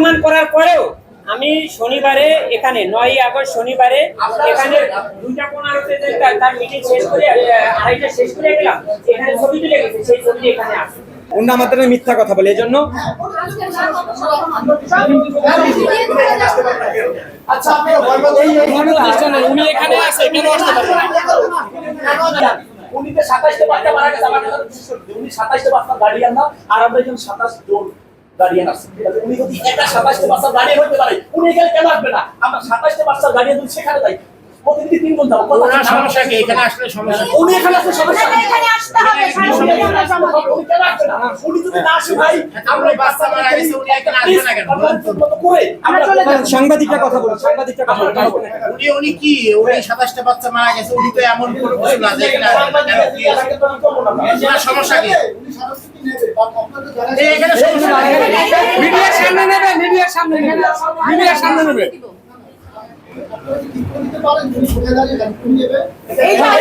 প্রমাণ করার পরেও আমি শনিবারে এখানে নয় আগস্ট শনিবারে এখানে দুইটা পনেরোতে তার- মিটিং শেষ করে আড়াইটা শেষ করে গেলাম। এখানে ছবি তুলে গেছে সেই ছবি এখানে অন্য আমাদের মিথ্যা কথা বলে এই জন্য? আচ্ছা আপনি এই এই উনি এখানে আছে কেন আসতে পারবেন উনি তো সাতাশটা বাচ্চা মারা গেছে আমার কাছে বিশেষ করে উনি সাতাশটা বাচ্চা গার্ডিয়ান না আর আমরা এখানে সাতাশ জন। গার্ডিয়ান আছে। উনি যদি একটা সাতাশটা বাচ্চা গার্ডিয়ান হতে পারে উনি এখানে কেন আসবে না? আমরা সাতাশটা বাচ্চা গার্ডিয়ান যদি সেখানে যাই প্রতিদিন তিনজন যাব। সমস্যা কি? এখানে আসলে সমস্যা উনি এখানে আসলে সমস্যা এখানে আসতে হবে উনি এখানে আসলে সমস্যা নেই। উনি কেন আসবে না? উনি যদি না আসে ভাই আমরা বাচ্চা মারা গেছে উনি এখানে আসবে না কেন? করে আমরা চলে যাব সাংবাদিকটা কথা বলুন সাংবাদিকটা কথা বলুন। উনি উনি কি? উনি সাতাশটা বাচ্চা মারা গেছে উনি তো এমন কোনো কিছু না যে না। সমস্যা কি? এই মিডিয়ার সামনে নেবে মিডিয়ার সামনে নেবে। মিডিয়ার সামনে নেবে।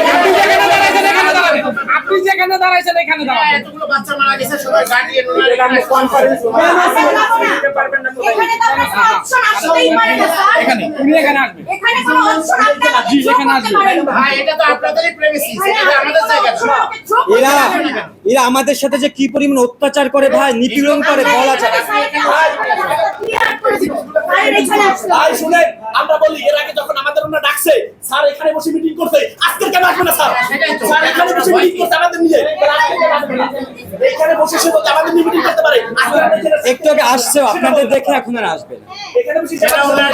আপনি যেখানে দাঁড়াইছেন এখানে দাঁড়াবেন আপনি যেখানে দাঁড়াইছেন এখানে দাঁড়াবেন এতগুলো বাচ্চা মারা গেছে সবাই গার্ডিয়ান ওনার এখানে কনফারেন্স এখানে তো অপশন আসতেই পারে না এখানে উনি এখানে আসবেন এখানে কোনো অপশন আপনি আমাকে জি, এখানে করতে আসবে। পারেন না ভাই এটা তো আপনাদেরই প্রেমিসিস এটা আমাদের জায়গা এরা এরা আমাদের সাথে যে কি পরিমাণ অত্যাচার করে ভাই নিপীড়ন করে বলা যায় আমরা বলি এর আগে যখন আমাদের ওনা ডাকছে স্যার এখানে বসে মিটিং করতে একটু আগে আসছেও আপনাদের দেখে এখন আর আসবে না। না?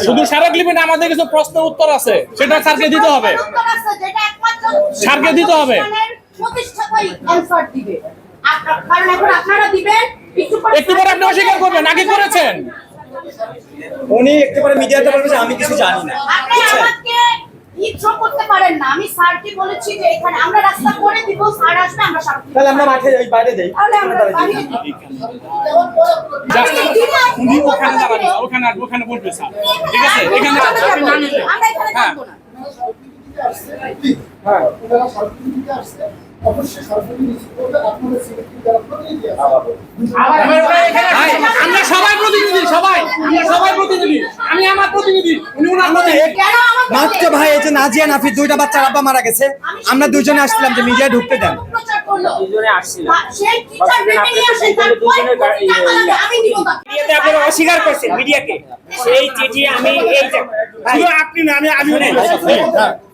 শুধু স্মারকলিপি না আমাদের কিছু প্রশ্ন উত্তর আছে। সেটা স্যারকে দিতে হবে। স্যারকে দিতে হবে। প্রতিষ্ঠাতাই অ্যানসার দিবে। আপনার- কারণ এখন আপনারা দিবেন একটু পরে আপনি অস্বীকার করবেন আগে করেছেন। উনি একটু পরে মিডিয়াতে বলবে যে আমি কিছু জানি না আপনি করতে পারেন না। আমি স্যারকে বলেছি যে এখানে আমরা রাস্তা করে দিব স্যার আসবে আমরা তাহলে আমরা মাঠে বাইরে যাই তাহলে উনি ওখানে যাবেন না, ওখানে আসবে ওখানে বলবে স্যার। ঠিক আছে এখানে আমরা এখানে হ্যাঁ। থাকব না। আমরা সবাই প্রতিনিধি সবাই। আমরা সবাই প্রতিনিধি। আমি আমার প্রতিনিধি। উনি ওনার প্রতিনিধি। কেন আমাকে মাত্র ভাই এই যে নাজিয়া নাফি দুইটা বাচ্চার আব্বা মারা গেছে। আমরা দুজনে আসছিলাম যে মিডিয়া ঢুকতে দেন। আপনারা অস্বীকার করছেন মিডিয়াকে। সেই চিঠি আমি এই আপনি আমি আমি শুনেন,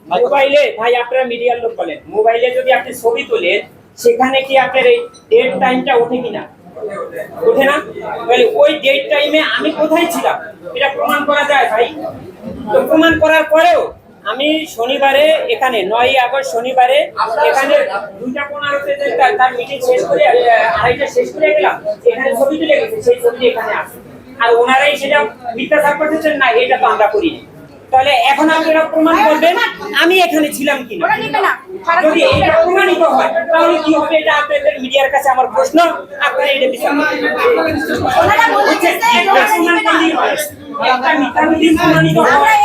মোবাইলে ভাই আপনারা মিডিয়ার লোক বলেন, মোবাইলে যদি আপনি ছবি তোলেন, সেখানে কি আপনার এই ডেট টাইমটা ওঠে কিনা? ওঠে না? তাহলে ওই ডেট টাইমে আমি কোথায় ছিলাম? এটা প্রমাণ করা যায় ভাই। তো প্রমাণ করার পরেও আমি শনিবারে এখানে নয় আগস্ট শনিবারে এখানে দুইটা পনেরোতে তার- মিটিং শেষ করে আড়াইটা শেষ করে গেলাম। এখানে ছবি তুলে গেছে, সেই ছবি এখানে আছে। আর ওনারাই সেটা মিথ্যাচার করতেছেন না, এটা তো আমরা করিনি। তাহলে এখন আপনারা প্রমাণ করবেন আমি এখানে ছিলাম কিনা? যদি এটা প্রমাণিত হয় তাহলে কি হবে? এটা আপনাদের মিডিয়ার কাছে আমার প্রশ্ন। আপনারা এটা বিচার যদি প্রমাণিত হয়।